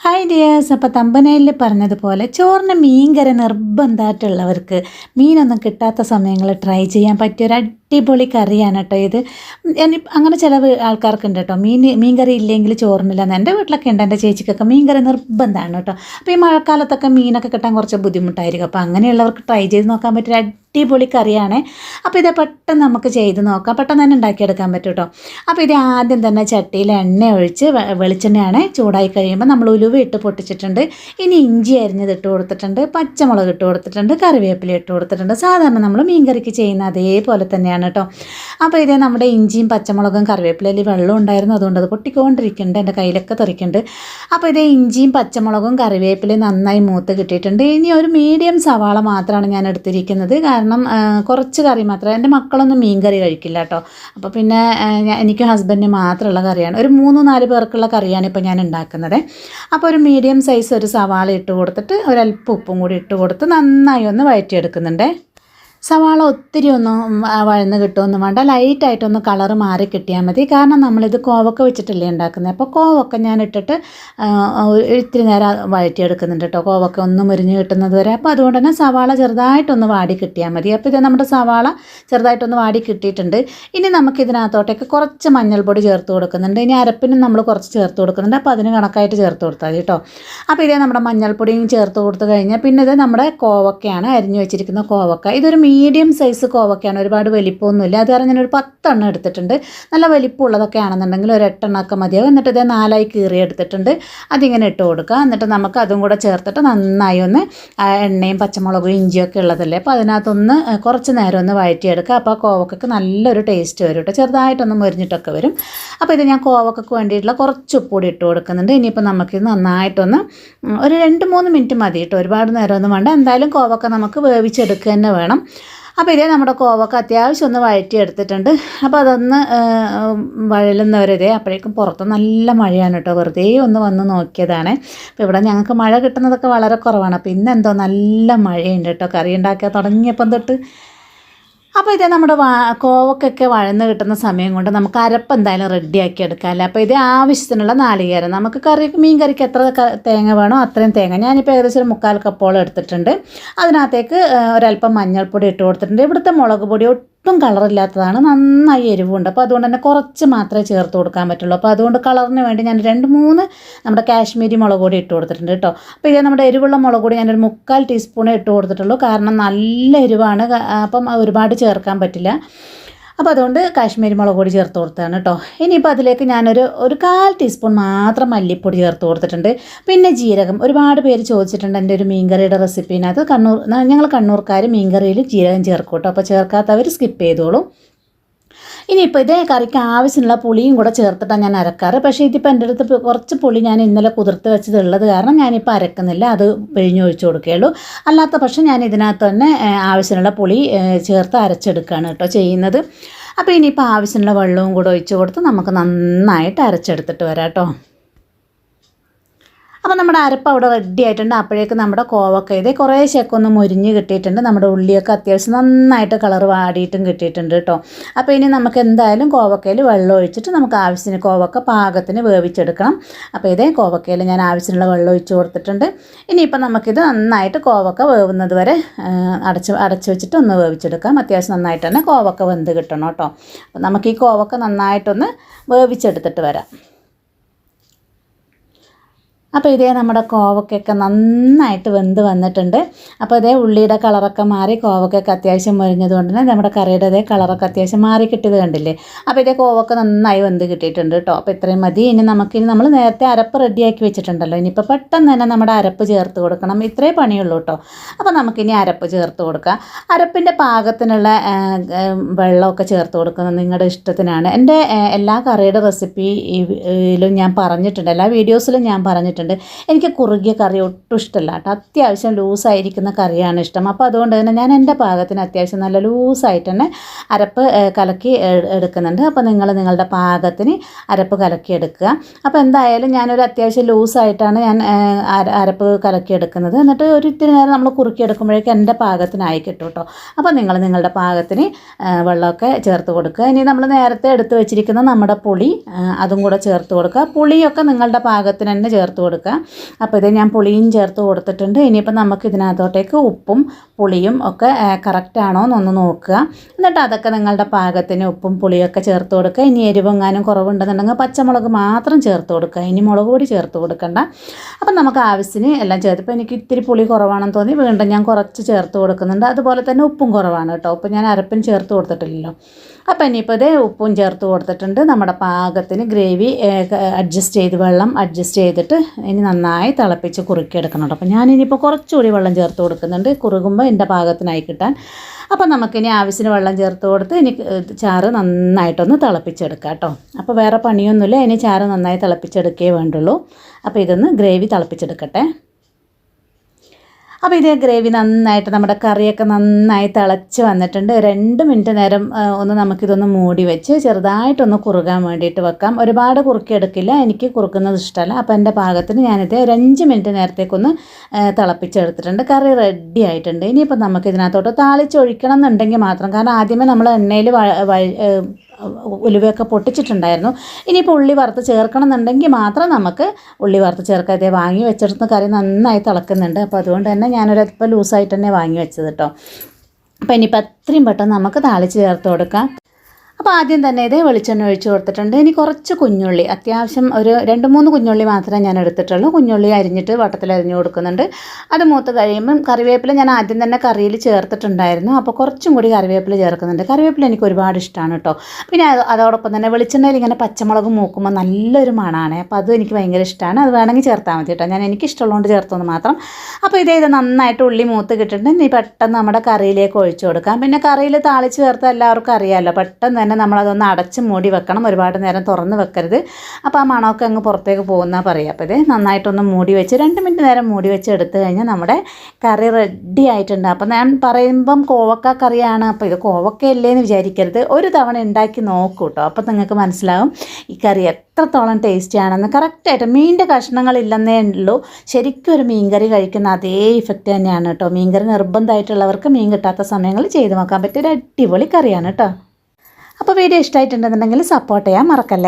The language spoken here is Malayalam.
ഹായ് ഡിയേഴ്സ് അപ്പോൾ തമ്പനയിൽ പറഞ്ഞതുപോലെ ചോറിന് മീൻ നിർബന്ധമായിട്ടുള്ളവർക്ക് മീനൊന്നും കിട്ടാത്ത സമയങ്ങളിൽ ട്രൈ ചെയ്യാൻ പറ്റിയ ഒരു അടിപൊളി കറിയാണ് കേട്ടോ ഇത്. അങ്ങനെ ചില ആൾക്കാർക്കുണ്ട് കേട്ടോ മീൻ മീൻ കറി ഇല്ലെങ്കിൽ ചോറിനില്ലെന്ന് എന്റെ വീട്ടിലൊക്കെ ഉണ്ട് എന്റെ ചേച്ചിക്കൊക്കെ മീൻ കറി നിർബന്ധമാണ് കേട്ടോ അപ്പോൾ ഈ മഴക്കാലത്തൊക്കെ മീനൊക്കെ കിട്ടാൻ കുറച്ച് ബുദ്ധിമുട്ടായിരിക്കും. അപ്പോൾ അങ്ങനെയുള്ളവർക്ക് ട്രൈ ചെയ്ത് നോക്കാൻ പറ്റിയ അടിപൊളി കറിയാണ്. അപ്പോൾ ഇത് പെട്ടെന്ന് നമുക്ക് ചെയ്ത് നോക്കാം. പെട്ടെന്ന് തന്നെ ഉണ്ടാക്കിയെടുക്കാൻ പറ്റും കേട്ടോ അപ്പോൾ ഇത് ആദ്യം തന്നെ ചട്ടിയിൽ എണ്ണ ഒഴിച്ച് വെളിച്ചെണ്ണയാണ് ചൂടായി കഴിയുമ്പോൾ നമ്മൾ ഉലുവ ഇട്ട് പൊട്ടിച്ചിട്ടുണ്ട്. ഇനി ഇഞ്ചി അരിഞ്ഞത് ഇട്ട് കൊടുത്തിട്ടുണ്ട്. പച്ചമുളക് ഇട്ട് കൊടുത്തിട്ടുണ്ട്. കറിവേപ്പില ഇട്ട് കൊടുത്തിട്ടുണ്ട്. സാധാരണ നമ്മൾ മീൻകറിക്ക് ചെയ്യുന്ന അതേപോലെ തന്നെയാണ് കേട്ടോ. അപ്പോൾ ഇതേ നമ്മുടെ ഇഞ്ചിയും പച്ചമുളകും കറിവേപ്പിലയിൽ വെള്ളം ഉണ്ടായിരുന്നു. അതുകൊണ്ട് അത് പൊട്ടിക്കൊണ്ടിരിക്കുന്നുണ്ട്. എന്റെ കയ്യിലൊക്കെ തെറിക്കുന്നുണ്ട്. അപ്പോൾ ഇതേ ഇഞ്ചിയും പച്ചമുളകും കറിവേപ്പിലയും നന്നായി മൂത്ത് കിട്ടിയിട്ടുണ്ട്. ഇനി ഒരു മീഡിയം സവാള മാത്രമാണ് ഞാൻ എടുത്തിരിക്കുന്നത്. കാരണം കുറച്ച് കറി മാത്രമേ എന്റെ മക്കളൊന്നും മീൻ കറി കഴിക്കില്ല കേട്ടോ. അപ്പോൾ പിന്നെ എനിക്കും ഹസ്ബൻഡിന് മാത്രമുള്ള കറിയാണ്. ഒരു മൂന്ന് നാല് പേർക്കുള്ള കറിയാണ് ഇപ്പോൾ ഞാൻ ഉണ്ടാക്കുന്നത്. അപ്പോൾ ഒരു മീഡിയം സൈസ് ഒരു സവാള ഇട്ട് കൊടുത്തിട്ട് ഒരല്പം ഉപ്പും കൂടി ഇട്ട് കൊടുത്ത് നന്നായി ഒന്ന് വഴറ്റിയെടുക്കുന്നുണ്ട് സവാള ഒത്തിരി ഒന്നും വഴന്ന് കിട്ടുമൊന്നും വേണ്ട. ലൈറ്റായിട്ടൊന്ന് കളർ മാറി കിട്ടിയാൽ മതി. കാരണം നമ്മളിത് കോവക്ക വെച്ചിട്ടല്ലേ ഉണ്ടാക്കുന്നത് അപ്പോൾ കോവക്ക ഞാൻ ഇട്ടിട്ട് ഇത്തിരി നേരം വഴറ്റിയെടുക്കുന്നുണ്ട് കേട്ടോ കോവക്ക ഒന്ന് മുരിഞ്ഞ് കിട്ടുന്നത് വരെ. അപ്പോൾ അതുകൊണ്ട് തന്നെ സവാള ചെറുതായിട്ടൊന്ന് വാടി കിട്ടിയാൽ മതി. അപ്പോൾ ഇത് നമ്മുടെ സവാള ചെറുതായിട്ടൊന്ന് വാടി കിട്ടിയിട്ടുണ്ട്. ഇനി നമുക്ക് ഇതിനകത്തോട്ടേക്ക് കുറച്ച് മഞ്ഞൾപ്പൊടി ചേർത്ത് കൊടുക്കുന്നുണ്ട്. ഇനി അരപ്പിനും നമ്മൾ കുറച്ച് ചേർത്ത് കൊടുക്കുന്നുണ്ട്. അപ്പോൾ അതിന് കണക്കായിട്ട് ചേർത്ത് കൊടുത്താൽ കേട്ടോ അപ്പോൾ ഇതേ നമ്മുടെ മഞ്ഞൾപ്പൊടിയും ചേർത്ത് കൊടുത്ത് കഴിഞ്ഞാൽ പിന്നെ ഇത് നമ്മുടെ കോവക്കയാണ് അരിഞ്ഞു വെച്ചിരിക്കുന്ന കോവക്ക. ഇതൊരു മീഡിയം സൈസ് കോവക്കയാണ് ഒരുപാട് വലിപ്പമൊന്നുമില്ല. അത് കാരണം ഞാനൊരു പത്തെണ്ണം എടുത്തിട്ടുണ്ട്. നല്ല വലിപ്പമുള്ളതൊക്കെ ആണെന്നുണ്ടെങ്കിൽ ഒരു എട്ടെണ്ണമൊക്കെ മതിയാവും. എന്നിട്ട് ഇത് നാലായി കീറി എടുത്തിട്ടുണ്ട്. അതിങ്ങനെ ഇട്ട് കൊടുക്കുക. എന്നിട്ട് നമുക്ക് അതും കൂടെ ചേർത്തിട്ട് നന്നായി ഒന്ന് എണ്ണയും പച്ചമുളകും ഇഞ്ചിയൊക്കെ ഉള്ളതല്ലേ. അപ്പോൾ അതിനകത്തൊന്ന് കുറച്ച് നേരം ഒന്ന് വഴറ്റിയെടുക്കുക. അപ്പോൾ കോവക്കക്ക് നല്ലൊരു ടേസ്റ്റ് വരും കേട്ടോ. ചെറുതായിട്ടൊന്ന് മുരിഞ്ഞിട്ടൊക്കെ വരും. അപ്പോൾ ഇത് ഞാൻ കോവക്കക്ക് വേണ്ടിയിട്ടുള്ള കുറച്ച് ഉപ്പൂടി ഇട്ട് കൊടുക്കുന്നുണ്ട്. ഇനിയിപ്പോൾ നമുക്കിത് നന്നായിട്ടൊന്ന് ഒരു രണ്ട് മൂന്ന് മിനിറ്റ് മതി കേട്ടോ. ഒരുപാട് നേരമൊന്നും വേണ്ട. എന്തായാലും കോവക്ക നമുക്ക് വേവിച്ചെടുക്കുക തന്നെ വേണം. അപ്പോൾ ഇതേ നമ്മുടെ കോവക്ക അത്യാവശ്യം ഒന്ന് വഴറ്റിയെടുത്തിട്ടുണ്ട്. അപ്പോൾ അതൊന്ന് വഴലുന്നവരിതേ അപ്പോഴേക്കും പുറത്ത് നല്ല മഴയാണ് കേട്ടോ. വെറുതെ ഒന്ന് വന്ന് നോക്കിയതാണ്. അപ്പോൾ ഇവിടെ ഞങ്ങൾക്ക് മഴ കിട്ടുന്നതൊക്കെ വളരെ കുറവാണ്. അപ്പോൾ ഇന്നെന്തോ നല്ല മഴയുണ്ട് കേട്ടോ. കറി ഉണ്ടാക്കാൻ തുടങ്ങിയപ്പം തൊട്ട് അപ്പോൾ ഇത് നമ്മുടെ കോവക്കൊക്കെ വഴന്ന് കിട്ടുന്ന സമയം കൊണ്ട് നമുക്ക് അരപ്പ് എന്തായാലും റെഡിയാക്കി എടുക്കാമല്ലേ അപ്പോൾ ഇത് ആവശ്യത്തിനുള്ള നാളികേരം. നമുക്ക് കറി മീൻ കറിക്ക് എത്ര തേങ്ങ വേണോ അത്രയും തേങ്ങ. ഞാനിപ്പോൾ ഏകദേശം ഒരു മുക്കാൽ കപ്പോളം എടുത്തിട്ടുണ്ട്. അതിനകത്തേക്ക് ഒരല്പം മഞ്ഞൾപ്പൊടി ഇട്ട് കൊടുത്തിട്ടുണ്ട്. ഇവിടുത്തെ മുളക് പൊടി ഒട്ടും കളറില്ലാത്തതാണ് നന്നായി എരിവുണ്ട്. അപ്പോൾ അതുകൊണ്ട് തന്നെ കുറച്ച് മാത്രമേ ചേർത്ത് കൊടുക്കാൻ പറ്റുള്ളൂ. അപ്പോൾ അതുകൊണ്ട് കളറിന് വേണ്ടി ഞാൻ രണ്ട് മൂന്ന് നമ്മുടെ കാശ്മീരി മുളക് പൊടി ഇട്ട് കൊടുത്തിട്ടുണ്ട് കേട്ടോ. അപ്പോൾ ഇത് നമ്മുടെ എരിവുള്ള മുളക് പൊടി ഞാനൊരു മുക്കാൽ ടീസ്പൂൺ ഇട്ട് കൊടുത്തിട്ടുള്ളൂ. കാരണം നല്ല എരിവാണ്. അപ്പം ഒരുപാട് ചേർക്കാൻ പറ്റില്ല. അപ്പോൾ അതുകൊണ്ട് കാശ്മീരി മുളക് പൊടി ചേർത്ത് കൊടുത്തതാണ് കേട്ടോ. ഇനിയിപ്പോൾ അതിലേക്ക് ഞാനൊരു ഒരു കാൽ ടീസ്പൂൺ മാത്രം മല്ലിപ്പൊടി ചേർത്ത് കൊടുത്തിട്ടുണ്ട്. പിന്നെ ജീരകം. ഒരുപാട് പേര് ചോദിച്ചിട്ടുണ്ട് എന്റെ ഒരു മീൻകറിയുടെ റെസിപ്പീനകത്ത് കണ്ണൂർ ഞങ്ങൾ കണ്ണൂർക്കാർ മീൻകറിയിൽ ജീരകം ചേർക്കും കേട്ടോ. അപ്പോൾ ചേർക്കാത്തവർ സ്കിപ്പ് ചെയ്തോളൂ. ഇനിയിപ്പോൾ ഇതേ കറിക്ക് ആവശ്യമുള്ള പുളിയും കൂടെ ചേർത്തിട്ടാണ് ഞാൻ അരക്കാറ്. പക്ഷേ ഇതിപ്പോൾ എന്റെ അടുത്ത് കുറച്ച് പുളി ഞാൻ ഇന്നലെ കുതിർത്ത് വെച്ചതുള്ളത് കാരണം ഞാനിപ്പോൾ അരക്കുന്നില്ല. അത് പിഴിഞ്ഞൊഴിച്ച് കൊടുക്കുകയുള്ളൂ. അല്ലാത്ത പക്ഷേ ഞാൻ ഇതിനകത്ത് തന്നെ ആവശ്യമുള്ള പുളി ചേർത്ത് അരച്ചെടുക്കുകയാണ് കേട്ടോ ചെയ്യുന്നത്. അപ്പോൾ ഇനിയിപ്പോൾ ആവശ്യമുള്ള വെള്ളവും കൂടെ ഒഴിച്ചു കൊടുത്ത് നമുക്ക് നന്നായിട്ട് അരച്ചെടുത്തിട്ട് വരാം കേട്ടോ. അപ്പോൾ നമ്മുടെ അരപ്പ് അവിടെ റെഡി ആയിട്ടുണ്ട്. അപ്പോഴേക്ക് നമ്മുടെ കോവക്ക. ഇതേ കുറേശ്ശൊക്കെ ഒന്ന് മുരിഞ്ഞ് കിട്ടിയിട്ടുണ്ട്. നമ്മുടെ ഉള്ളിയൊക്കെ അത്യാവശ്യം നന്നായിട്ട് കളർ വാടിയിട്ടും കിട്ടിയിട്ടുണ്ട് കേട്ടോ അപ്പോൾ ഇനി നമുക്ക് എന്തായാലും കോവക്കയിൽ വെള്ളം ഒഴിച്ചിട്ട് നമുക്ക് ആവശ്യത്തിന് കോവക്ക പാകത്തിന് വേവിച്ചെടുക്കണം. അപ്പോൾ ഇതേ കോവക്കയിൽ ഞാൻ ആവശ്യത്തിനുള്ള വെള്ളം ഒഴിച്ച് കൊടുത്തിട്ടുണ്ട്. ഇനിയിപ്പോൾ നമുക്കിത് നന്നായിട്ട് കോവക്ക വേവുന്നത് വരെ അടച്ച് അടച്ച് വെച്ചിട്ട് ഒന്ന് വേവിച്ചെടുക്കാം. അത്യാവശ്യം നന്നായിട്ട് തന്നെ കോവക്ക വെന്ത് കിട്ടണം കേട്ടോ അപ്പോൾ നമുക്ക് ഈ കോവക്ക നന്നായിട്ടൊന്ന് വേവിച്ചെടുത്തിട്ട് വരാം. അപ്പോൾ ഇതേ നമ്മുടെ കോവക്കൊക്കെ നന്നായിട്ട് വെന്ത് വന്നിട്ടുണ്ട്. അപ്പോൾ ഇതേ ഉള്ളിയുടെ കളറൊക്കെ മാറി കോവക്കൊക്കെ അത്യാവശ്യം മുരിഞ്ഞത് കൊണ്ട് തന്നെ നമ്മുടെ കറിയുടെ ഇതേ കളറൊക്കെ അത്യാവശ്യം മാറി കിട്ടിയത് കണ്ടില്ലേ? അപ്പോൾ ഇതേ കോവക്ക നന്നായി വെന്ത് കിട്ടിയിട്ടുണ്ട് കേട്ടോ. അപ്പോൾ ഇത്രയും മതി. ഇനി നമുക്കിനി നമ്മൾ നേരത്തെ അരപ്പ് റെഡിയാക്കി വെച്ചിട്ടുണ്ടല്ലോ. ഇനിയിപ്പോൾ പെട്ടെന്ന് തന്നെ നമ്മുടെ അരപ്പ് ചേർത്ത് കൊടുക്കണം. ഇത്രേ പണിയുള്ളൂ കേട്ടോ. അപ്പോൾ നമുക്കിനി അരപ്പ് ചേർത്ത് കൊടുക്കാം. അരപ്പിന്റെ പാകത്തിനുള്ള വെള്ളമൊക്കെ ചേർത്ത് കൊടുക്കുന്നത് നിങ്ങളുടെ ഇഷ്ടത്തിനാണ്. എന്റെ എല്ലാ കറിയുടെ റെസിപ്പിയിലും ഞാൻ പറഞ്ഞിട്ടുണ്ട്. എല്ലാ വീഡിയോസിലും ഞാൻ പറഞ്ഞിട്ടുണ്ട്. എനിക്ക് കുറുകിയ കറി ഒട്ടും ഇഷ്ടമല്ല കേട്ടോ. അത്യാവശ്യം ലൂസായിരിക്കുന്ന കറിയാണ് ഇഷ്ടം. അപ്പോൾ അതുകൊണ്ട് തന്നെ ഞാൻ എന്റെ പാകത്തിന് അത്യാവശ്യം നല്ല ലൂസായിട്ട് തന്നെ അരപ്പ് കലക്കി എടുക്കുന്നുണ്ട്. അപ്പോൾ നിങ്ങൾ നിങ്ങളുടെ പാകത്തിന് അരപ്പ് കലക്കി എടുക്കുക. അപ്പോൾ എന്തായാലും ഞാനൊരു അത്യാവശ്യം ലൂസായിട്ടാണ് ഞാൻ അരപ്പ് കലക്കി എടുക്കുന്നത്. എന്നിട്ട് ഒരു ഇത്തിരി നേരം നമ്മൾ കുറുക്കി എടുക്കുമ്പോഴേക്കും എന്റെ പാകത്തിനായി കിട്ടും കേട്ടോ. അപ്പോൾ നിങ്ങൾ നിങ്ങളുടെ പാകത്തിന് വെള്ളമൊക്കെ ചേർത്ത് കൊടുക്കുക. ഇനി നമ്മൾ നേരത്തെ എടുത്ത് വെച്ചിരിക്കുന്ന നമ്മുടെ പുളി അതും കൂടെ ചേർത്ത് കൊടുക്കുക. പുളിയൊക്കെ നിങ്ങളുടെ പാകത്തിന് തന്നെ ചേർത്ത് കൊടുക്കുക. അപ്പോൾ ഇത് ഞാൻ പുളിയും ചേർത്ത് കൊടുത്തിട്ടുണ്ട്. ഇനിയിപ്പോൾ നമുക്ക് ഇതിനകത്തോട്ടേക്ക് ഉപ്പും പുളിയും ഒക്കെ കറക്റ്റ് ആണോ എന്നൊന്ന് നോക്കുക. എന്നിട്ട് അതൊക്കെ നിങ്ങളുടെ പാകത്തിന് ഉപ്പും പുളിയൊക്കെ ചേർത്ത് കൊടുക്കുക. ഇനി എരിവെങ്ങാനും കുറവുണ്ടെന്നുണ്ടെങ്കിൽ പച്ചമുളക് മാത്രം ചേർത്ത് കൊടുക്കുക. ഇനി മുളക് പൊടി ചേർത്ത് കൊടുക്കണ്ട. അപ്പം നമുക്ക് ആവശ്യത്തിന് എല്ലാം ചേർത്ത്. ഇപ്പോൾ എനിക്ക് ഇത്തിരി പുളി കുറവാണെന്ന് തോന്നി. വീണ്ടും ഞാൻ കുറച്ച് ചേർത്ത് കൊടുക്കുന്നുണ്ട്. അതുപോലെ തന്നെ ഉപ്പും കുറവാണ് കേട്ടോ. ഉപ്പ് ഞാൻ അരപ്പിന് ചേർത്ത് കൊടുത്തിട്ടില്ലല്ലോ. അപ്പം ഇനിയിപ്പോൾ ഇതേ ഉപ്പും ചേർത്ത് കൊടുത്തിട്ടുണ്ട്. നമ്മുടെ പാകത്തിന് ഗ്രേവി അഡ്ജസ്റ്റ് ചെയ്ത് വെള്ളം അഡ്ജസ്റ്റ് ചെയ്തിട്ട് ഇനി നന്നായി തിളപ്പിച്ച് കുറുക്കിയെടുക്കണം കേട്ടോ. അപ്പോൾ ഞാനിനിയിപ്പോൾ കുറച്ചുകൂടി വെള്ളം ചേർത്ത് കൊടുക്കുന്നുണ്ട്. കുറുകുമ്പോൾ എന്റെ പാകത്തിനായി കിട്ടാൻ. അപ്പോൾ നമുക്കിനി ആവശ്യത്തിന് വെള്ളം ചേർത്ത് കൊടുത്ത് ഇനി ചാറ് നന്നായിട്ടൊന്ന് തിളപ്പിച്ചെടുക്കാം കേട്ടോ. അപ്പോൾ വേറെ പണിയൊന്നുമില്ല. ഇനി ചാറ് നന്നായി തിളപ്പിച്ചെടുക്കേ വേണ്ടുള്ളൂ. അപ്പോൾ ഇതൊന്ന് ഗ്രേവി തിളപ്പിച്ചെടുക്കട്ടെ. അപ്പോൾ ഇതേ ഗ്രേവി നന്നായിട്ട് നമ്മുടെ കറിയൊക്കെ നന്നായി തിളച്ച് വന്നിട്ടുണ്ട്. രണ്ട് മിനിറ്റ് നേരം ഒന്ന് നമുക്കിതൊന്ന് മൂടി വെച്ച് ചെറുതായിട്ടൊന്ന് കുറുകാൻ വേണ്ടിയിട്ട് വെക്കാം. ഒരുപാട് കുറുക്കിയെടുക്കില്ല. എനിക്ക് കുറുക്കുന്നത് ഇഷ്ടമല്ല. അപ്പോൾ എന്റെ പാകത്തിന് ഞാനിത് ഒരു അഞ്ച് മിനിറ്റ് നേരത്തേക്കൊന്ന് തിളപ്പിച്ചെടുത്തിട്ടുണ്ട്. കറി റെഡി ആയിട്ടുണ്ട്. ഇനിയിപ്പോൾ നമുക്ക് ഇതിനകത്തോട്ട് താളിച്ചൊഴിക്കണം എന്നുണ്ടെങ്കിൽ മാത്രം. കാരണം ആദ്യമേ നമ്മൾ എണ്ണയിൽ ഉലുവയൊക്കെ പൊട്ടിച്ചിട്ടുണ്ടായിരുന്നു. ഇനിയിപ്പോൾ ഉള്ളി വറുത്ത് ചേർക്കണം എന്നുണ്ടെങ്കിൽ മാത്രം നമുക്ക് ഉള്ളി വറുത്ത് ചേർക്കാതെ ഇതേ വാങ്ങി വെച്ചെടുത്ത കറി നന്നായി തിളക്കുന്നുണ്ട്. അപ്പോൾ അതുകൊണ്ട് തന്നെ ഞാനൊരല്പം ലൂസായിട്ട് തന്നെ വാങ്ങി വെച്ചത് കേട്ടോ അപ്പോൾ ഇനിയിപ്പോൾ അത്രയും പെട്ടെന്ന് നമുക്ക് താളിച്ച് ചേർത്ത് കൊടുക്കാം. അപ്പോൾ ആദ്യം തന്നെ ഇതേ വെളിച്ചെണ്ണ ഒഴിച്ച് കൊടുത്തിട്ടുണ്ട്. ഇനി കുറച്ച് കുഞ്ഞുള്ളി. അത്യാവശ്യം ഒരു രണ്ട് മൂന്ന് കുഞ്ഞുള്ളി മാത്രമേ ഞാൻ എടുത്തിട്ടുള്ളൂ. കുഞ്ഞുള്ളി അരിഞ്ഞിട്ട് വട്ടത്തിൽ അരിഞ്ഞു കൊടുക്കുന്നുണ്ട്. അത് മൂത്ത് കഴിയുമ്പം കറിവേപ്പില ഞാൻ ആദ്യം തന്നെ കറിയിൽ ചേർത്തിട്ടുണ്ടായിരുന്നു. അപ്പോൾ കുറച്ചും കൂടി കറിവേപ്പില ചേർക്കുന്നുണ്ട്. കറിവേപ്പില എനിക്ക് ഒരുപാട് ഇഷ്ടമാണ് കേട്ടോ. പിന്നെ അത് അതോടൊപ്പം തന്നെ വെളിച്ചെണ്ണയിൽ ഇങ്ങനെ പച്ചമുളക് മൂക്കുമ്പോൾ നല്ലൊരു മണമാണ്. അപ്പോൾ അത് എനിക്ക് ഭയങ്കര ഇഷ്ടമാണ് അത് വേണമെങ്കിൽ ചേർത്താൽ മതി കേട്ടോ. ഞാൻ എനിക്ക് ഇഷ്ടമുള്ളതുകൊണ്ട് ചേർത്തെന്ന് മാത്രം. അപ്പോൾ ഇതേ ഇത് നന്നായിട്ട് ഉള്ളി മൂത്ത് കിട്ടിയിട്ടുണ്ട്. ഇനി പെട്ടെന്ന് നമ്മുടെ കറിയിലേക്ക് ഒഴിച്ചു കൊടുക്കാം. പിന്നെ കറിയിൽ താളിച്ച് ചേർത്താൽ എല്ലാവർക്കും അറിയാമല്ലോ. പെട്ടെന്ന് തന്നെ നമ്മളതൊന്ന് അടച്ച് മൂടി വെക്കണം. ഒരുപാട് നേരം തുറന്ന് വെക്കരുത്. അപ്പോൾ ആ മണമൊക്കെ അങ്ങ് പുറത്തേക്ക് പോകുന്ന പറയുക അപ്പോൾ ഇത് നന്നായിട്ടൊന്ന് മൂടി വെച്ച് രണ്ട് മിനിറ്റ് നേരം മൂടി വെച്ച് എടുത്തു കഴിഞ്ഞാൽ നമ്മുടെ കറി റെഡി ആയിട്ടുണ്ട്. അപ്പോൾ ഞാൻ പറയുമ്പം കോവക്ക കറിയാണ്. അപ്പോൾ ഇത് കോവക്കയല്ലേ എന്ന് വിചാരിക്കരുത്. ഒരു തവണ ഉണ്ടാക്കി നോക്കൂ കേട്ടോ അപ്പോൾ നിങ്ങൾക്ക് മനസ്സിലാവും ഈ കറി എത്രത്തോളം ടേസ്റ്റി ആണെന്ന് കറക്റ്റായിട്ട് മീനിന്റെ കഷ്ണങ്ങളില്ലെന്നേ ഉള്ളൂ. ശരിക്കും ഒരു മീൻകറി കഴിക്കുന്ന അതേ ഇഫക്റ്റ് തന്നെയാണ് കേട്ടോ മീൻകറി നിർബന്ധമായിട്ടുള്ളവർക്ക് മീൻ കിട്ടാത്ത സമയങ്ങളിൽ ചെയ്ത് നോക്കാൻ പറ്റിയ ഒരു അടിപൊളി കറിയാണ് കേട്ടോ അപ്പോൾ വീഡിയോ ഇഷ്ടമായിട്ടുണ്ടെന്നുണ്ടെങ്കിൽ സപ്പോർട്ട് ചെയ്യാൻ മറക്കല്ലേ?